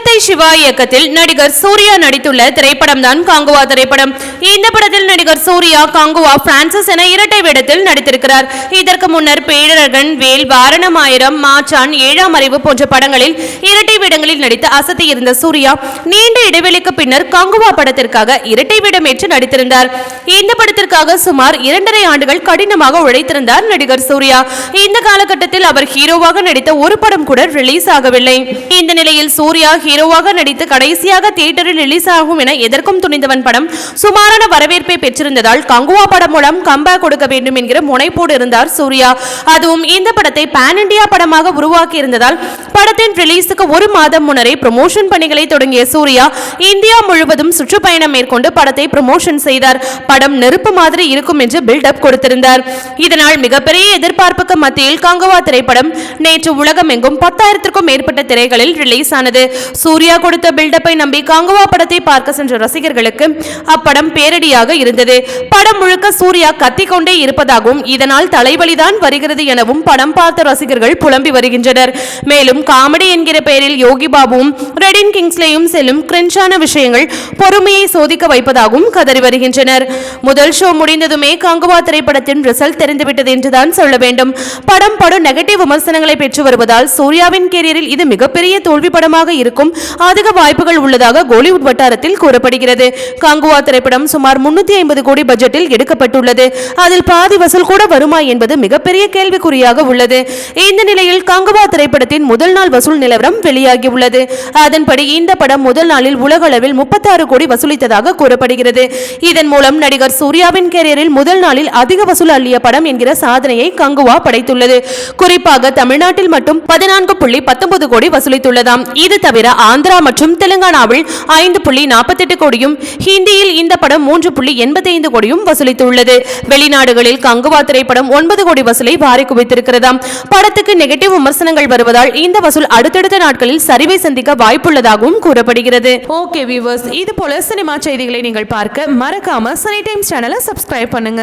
சிறுத்தை சிவா இயக்கத்தில் நடிகர் சூர்யா நடித்துள்ள திரைப்படம் தான் காங்குவா திரைப்படம். இந்த படத்தில் நடிகர் சூர்யா காங்குவா பிரான்சிஸ் என இரட்டை வேடத்தில் நடித்திருக்கிறார். இதற்கு முன்னர் பேரழகன் வேல் வாரணமாயிரம் மாச்சான் ஏழாம் அறிவு போன்ற படங்களில் இரட்டை வேடங்களில் நடித்து அசத்தியிருந்த சூர்யா நீண்ட இடைவெளிக்கு பின்னர் காங்குவா படத்திற்காக இரட்டை வேடமேற்று நடித்திருந்தார். இந்த படத்திற்காக சுமார் இரண்டரை ஆண்டுகள் கடினமாக உழைத்திருந்தார் நடிகர் சூர்யா. இந்த காலகட்டத்தில் அவர் ஹீரோவாக நடித்த ஒரு படம் கூட ரிலீஸ் ஆகவில்லை. இந்த நிலையில் சூர்யா ஹீரோவாக நடித்து கடைசியாக தியேட்டரில் ரிலீஸ் ஆகும் என எதற்கும் துணிந்தவன் படம் சுமாரான வரவேற்பை பெற்றிருந்ததால் கங்குவா படம் மூலம் கம்பா கொடுக்க வேண்டும் என்கிற முனைப்போடு இருந்தார் சூர்யா. அதுவும் இந்த படத்தை பேன் இண்டியா படமாக உருவாக்கி இருந்ததால் படத்தின் ரிலீஸுக்கு ஒரு மாதம் முன்னரே ப்ரமோஷன் பணிகளை தொடங்கிய சூர்யா இந்தியா முழுவதும் சுற்றுப்பயணம் மேற்கொண்டு படத்தை ப்ரமோஷன் செய்தார். படம் நெருப்பு மாதிரி இருக்கும் என்று பில்டப் கொடுத்திருந்தார். இதனால் மிகப்பெரிய எதிர்பார்ப்புக்கு மத்தியில் காங்கவா திரைப்படம் நேற்று உலகமெங்கும் பத்தாயிரத்திற்கும் மேற்பட்ட திரைகளில் ரிலீஸ் ஆனது. சூர்யா கொடுத்த பில்டப்பை நம்பி காங்கவா படத்தை பார்க்க சென்ற ரசிகர்களுக்கு அப்படம் பேரடியாக இருந்தது. படம் முழுக்க சூர்யா கத்திக்கொண்டே இருப்பதாகவும் இதனால் தலைவலிதான் வருகிறது எனவும் படம் பார்த்த ரசிகர்கள் புலம்பி வருகின்றனர். மேலும் காமெடி என்கிற பெயரில் யோகி பாபுவும் ரெடின் கிங்ஸ்லேயும் செல்லும் கிரெஞ்சான விஷயங்கள் பொறுமையை சோதிக்க வைப்பதாகவும் கதறி வருகின்றனர். முதல் ஷோ முடிந்ததுமே கங்குவா திரைப்படத்தின் ரிசல்ட் தெரிந்துவிட்டது என்றுதான் சொல்ல வேண்டும். படம் படு நெகட்டிவ் விமர்சனங்களை பெற்று வருவதால் சூர்யாவின் கேரியரில் இது மிகப்பெரிய தோல்வி படமாக இருக்கும் அதிக வாய்ப்புகள் உள்ளதாக கோலிவுட் வட்டாரத்தில் கூறப்படுகிறது. கங்குவா திரைப்படம் சுமார் முன்னூத்தி ஐம்பது கோடி பட்ஜெட்டில் எடுக்கப்பட்டுள்ளது. அதில் பாதி வசூல் கூட வருமா என்பது மிகப்பெரிய கேள்விக்குறியாக உள்ளது. இந்த நிலையில் கங்குவா திரைப்படத்தின் முதல் நாள் வசூல் நிலவரம் வெளியாகியுள்ளது. அதன்படி இந்த படம் முதல் நாளில் உலக அளவில் முப்பத்தாறு கோடி வசூலித்ததாக கூறப்படுகிறது. இதன் மூலம் நடிகர் சூர்யாவின் கேரியரில் முதல் நாளில் அதிக வசூல் அள்ளிய படம் என்கிற சாதனையை கங்குவா படைத்துள்ளது. குறிப்பாக தமிழ்நாட்டில் மட்டும் பதினான்கு புள்ளி பத்தொன்பது கோடி வசூலித்துள்ளதாம். இது தவிர ஆந்திரா மற்றும் தெலுங்கானாவில் ஐந்து புள்ளி நாற்பத்தி எட்டு கோடியும் ஹிந்தியில் இந்த படம் மூன்று புள்ளி எண்பத்தி ஐந்து கோடியும் வசூலித்துள்ளது. வெளிநாடுகளில் கங்குவா திரைப்படம் ஒன்பது கோடி வசூலை வாரி குவித்திருக்கிறதாம் படத்துக்கு நெகட்டிவ் விமர்சனங்கள் வருவதால் இந்த வசூல் அடுத்தடுத்த நாட்களில் சரிவை சந்திக்க வாய்ப்புள்ளதாகவும் கூறப்படுகிறது. ஓகே வியூவர்ஸ் இது போல சினிமா செய்திகளை நீங்கள் பார்க்க மறக்காம சனி டைம்ஸ் சேனலை சப்ஸ்கிரைப் பண்ணுங்க.